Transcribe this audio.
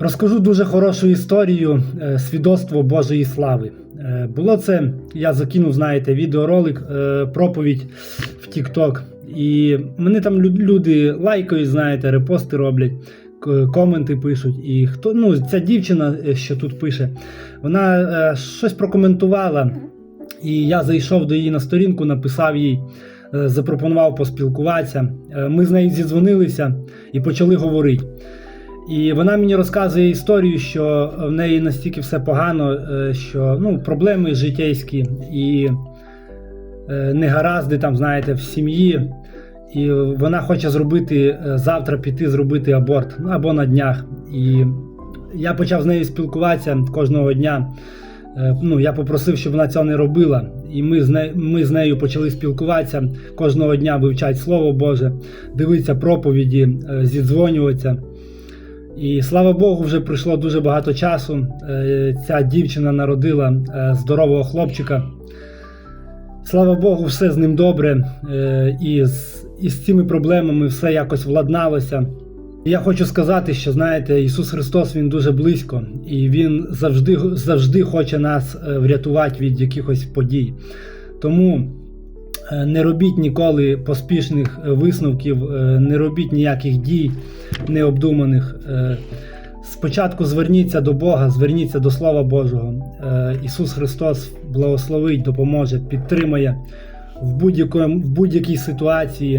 Розкажу дуже хорошу історію е, свідоцтво Божої слави. Е, Було це, я закинув, знаєте, відеоролик, е, проповідь в TikTok. І мене там люди лайкають, знаєте, репости роблять, коменти пишуть. І хто, ну, ця дівчина, що тут пише, вона щось прокоментувала. І я зайшов до її на сторінку, написав їй, запропонував поспілкуватися. Ми з нею зідзвонилися і почали говорити. І вона мені розказує історію, що в неї настільки все погано, е, що ну, проблеми життєйські і е, негаразди там, знаєте, в сім'ї. І вона хоче зробити е, завтра піти зробити аборт ну, або на днях. І я почав з нею спілкуватися кожного дня. Ну, я попросив, щоб вона цього не робила. І ми з, не, ми з нею почали спілкуватися кожного дня, вивчати Слово Боже, дивитися проповіді, зідзвонюватися. І слава Богу, вже пройшло дуже багато часу. Е, Ця дівчина народила е, здорового хлопчика. Слава Богу, все з ним добре. е, І з, і з цими проблемами все якось владналося. Я хочу сказати, що знаєте, Ісус Христос Він дуже близько, і Він завжди, завжди хоче нас врятувати від якихось подій. Тому не робіть ніколи поспішних е, висновків, е, не робіть ніяких дій необдуманих. Е, Спочатку зверніться до Бога, зверніться до Слова Божого. Е, Ісус Христос благословить, допоможе, підтримає в будь-якій ситуації.